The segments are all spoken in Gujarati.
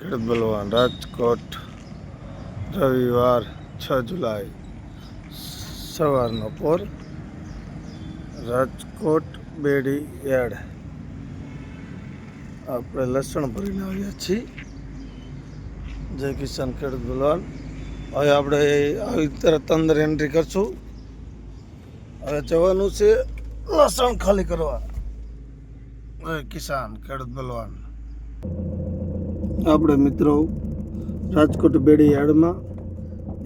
ખેડૂત બલવાન રાજકોટ, રવિવાર છ જુલાઈ, સવારનો પોર, રાજકોટ બેડી યાર્ડ. આપણે લસણ ભરીને આવ્યા છીએ. જય કિસાન ખેડૂત બલવાન હવે આપણે આવી તરત અંદર એન્ટ્રી કરશું. હવે જવાનું છે લસણ ખાલી કરવા. જય કિસાન ખેડૂત બલવાન આપણે મિત્રો રાજકોટ બેડી યાર્ડમાં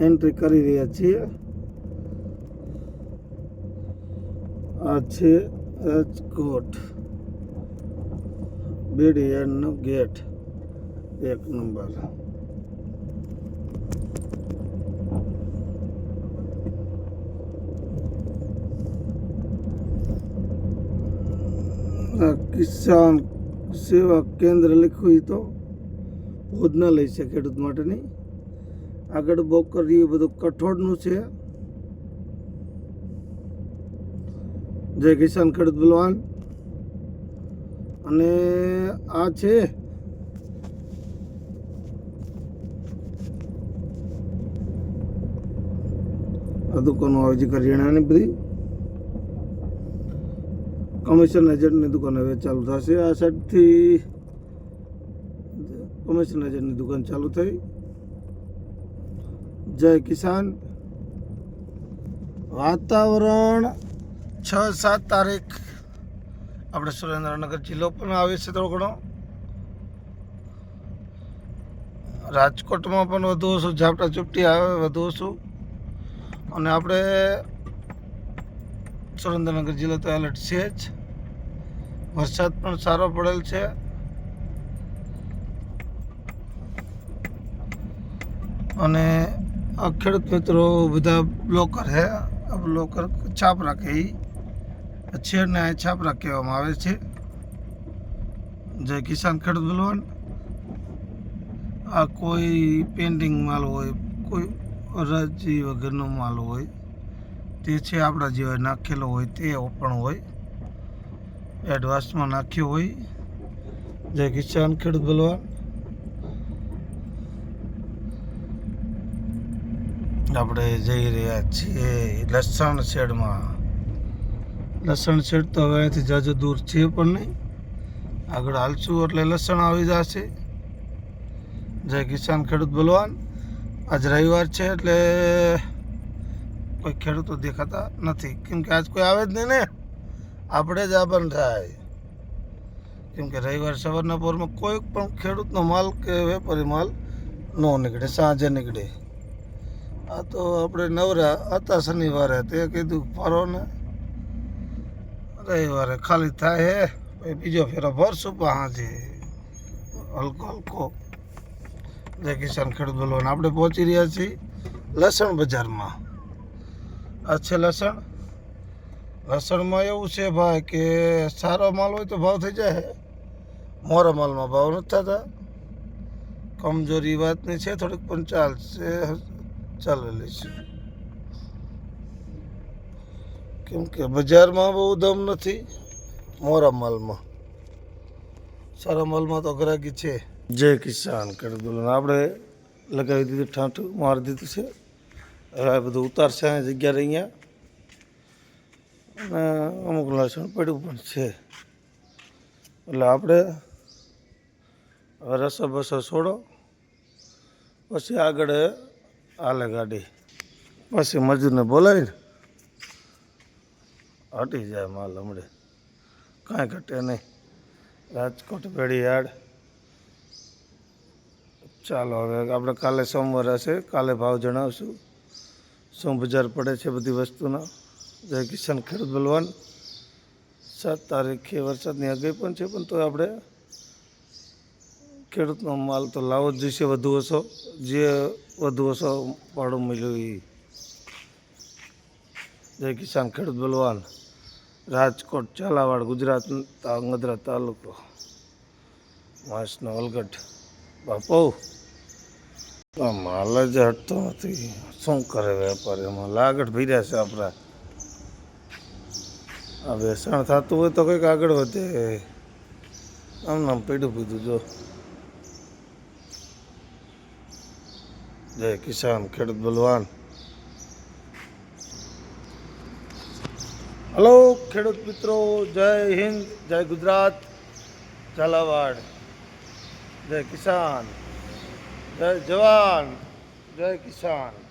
એન્ટ્રી કરી રહ્યા છીએ. આ છે રાજકોટ બેડી યાર્ડનો ગેટ. એક નંબર. કિસાન સેવા કેન્દ્ર લખ્યું હોય તો ભોજનાલય છે ખેડૂત માટેની આગળ બોકરી બધું કઠોળનું છે. જય કિસાન ખેડૂત બલવાન અને આ છે આ દુકાનો આવે છે કરિયાણાની બધી. કમિશન એજન્ટની દુકાન હવે ચાલુ થશે. આ સાઈડથી કમિશન એજન્ટની દુકાન ચાલુ થઈ. જય કિસાન. વાતાવરણ છ સાત તારીખ. આપણે સુરેન્દ્રનગર જિલ્લો પણ આવે છે થોડો ઘણો. રાજકોટમાં પણ વધુ ઓછું ઝાપટા ચૂપટી આવે, વધુ ઓછું. અને આપણે સુરેન્દ્રનગર જિલ્લો તો એલર્ટ છે જ. વરસાદ પણ સારો પડેલ છે. અને ખેડૂત મિત્રો બધા બ્લોકર હે. બ્લોકર છાપ રાખે. એ છેડને આ છાપ રાખવામાં આવે છે. જય કિસાન ખેડૂત બલવાન આ કોઈ પેન્ડિંગ માલ હોય, કોઈ રજી વગરનો માલ હોય, તે છે આપણા જેવા નાખેલો હોય, તે પણ હોય એડવાન્સમાં નાખ્યો હોય. જય કિસાન ખેડૂત બલવાન આપણે જઈ રહ્યા છીએ લસણ શેડમાં. લસણ શેડ તો હવે અહીંથી જાજુ દૂર છે પણ નહીં. આગળ હાલશું એટલે લસણ આવી જશે. જય કિસાન ખેડૂત બલવાન આજ રવિવાર છે એટલે કોઈ ખેડૂતો દેખાતા નથી. કેમ કે આજ કોઈ આવે જ નહીં ને. આપણે જ આ બંધ થાય. કેમ કે રવિવાર સવારના પોરમાં કોઈ પણ ખેડૂતનો માલ કે વેપારી માલ ન નીકળે, સાંજે નીકળે. આ તો આપણે નવરા હતા શનિવારે, તે કીધું, ફરો ને. રવિવારે ખાલી થાય હે બીજો ફેરો ભરશું હાજે હલકો હલકો. જય કિસાન ખેડૂત બોલવાન આપણે પહોંચી રહ્યા છીએ લસણ બજારમાં. આ છે લસણ. લસણમાં એવું છે ભાઈ કે સારો માલ હોય તો ભાવ થઈ જાય મોરા માલમાં ભાવ નથી થતા. કમજોરી વાતની છે, થોડીક પણ ચાલશે ચાલેલી છે. કેમ કે બજારમાં બહુ દમ નથી, મોરા માલમાં. સારા માલમાં તો ગ્રાહકી છે. જય કિસાન ખેડૂત આપણે લગાવી દીધું ઠાંઠું, મારી દીધું છે. હવે બધું ઉતારશે જગ્યા અહીંયા. અને અમુક લસણ પડ્યું પણ છે. એટલે આપણે રસો બસો છોડો. પછી આગળ હાલે ગાડી. પછી મજૂરને બોલાવીને હટી જાય માલ હમણે. કાંઈ ઘટે નહીં. રાજકોટ ભેડી યાર્ડ. ચાલો હવે આપણે કાલે સોમવાર હશે. કાલે ભાવ જણાવશું. શું બજાર પડે છે બધી વસ્તુના? જય કિશન ખેડૂત બલવાન સાત તારીખે વરસાદની આગાહી પણ છે, પણ તો આપણે ખેડૂતનો માલ તો લાવો જ જોઈશે, વધુ ઓછો. જે વધુ ઓછો ભાડું મળ્યું એ. જય કિસાન ખેડૂત બલવાન. રાજકોટ, ઝાલાવાડ, ગુજરાત તાંગધ્રા તાલુકો. માસનો વલગઢ. બાપુ માલ જ હટતો નથી. શું કરે વેપારી? એમાં લાગટ ભર્યા છે આપણા. આ વેચાણ થતું હોય તો કંઈક આગળ વધે. આમ નામ પીડું પીધું, જો. જય કિસાન ખેડૂત બલવાન. હલો ખેડૂત મિત્રો, જય હિન્દ, જય ગુજરાત, ઝાલાવાડ. જય કિસાન, જય જવાન, જય કિસાન.